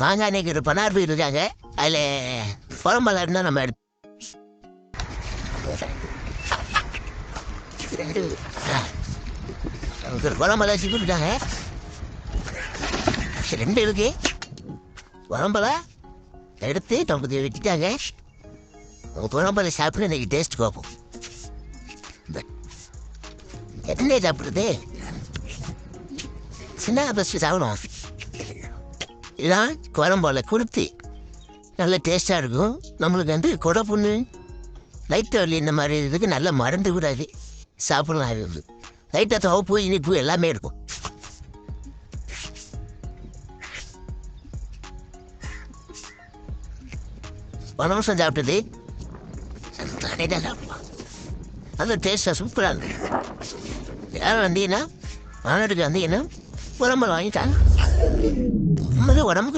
மாங்காய் அன்னைக்கு ஒரு பதினாறு இருக்காங்க. அதில் குழம்பெல்லாம் இருந்தால் நம்ம எடுத்து ஒரு குழம்பெல்லாம் இருக்காங்க ரெண்டு இருக்கு. குழம்பெல்லாம் எடுத்து நமக்கு வச்சுட்டாங்க உங்கள் குழம்பெல்லாம் சாப்பிட்டு இன்னைக்கு டேஸ்ட் பார்ப்போம். என்ன சாப்பிட்றது. சின்ன பஸ் சாப்பிடுவோம். இதான் குழம்போல குருத்தி நல்ல டேஸ்ட்டாக இருக்கும். நம்மளுக்கு வந்து கொடை புண்ணு லைட் வலி இந்த மாதிரி இதுக்கு நல்லா மருந்து கூடாது சாப்பிடலாம் இது லைட்டாக துவப்பு இனிப்பு எல்லாமே இருக்கும். பனவசம் சாப்பிட்டது. தானே சாப்பிடலாம். அந்த டேஸ்ட்டாக சூப்பராக இருக்கும். யாரும் வந்தீங்கன்னா மாநாட்டுக்கு வந்தீங்கன்னா புறம்பல் வாங்கிட்டாங்க Muda gua mungkin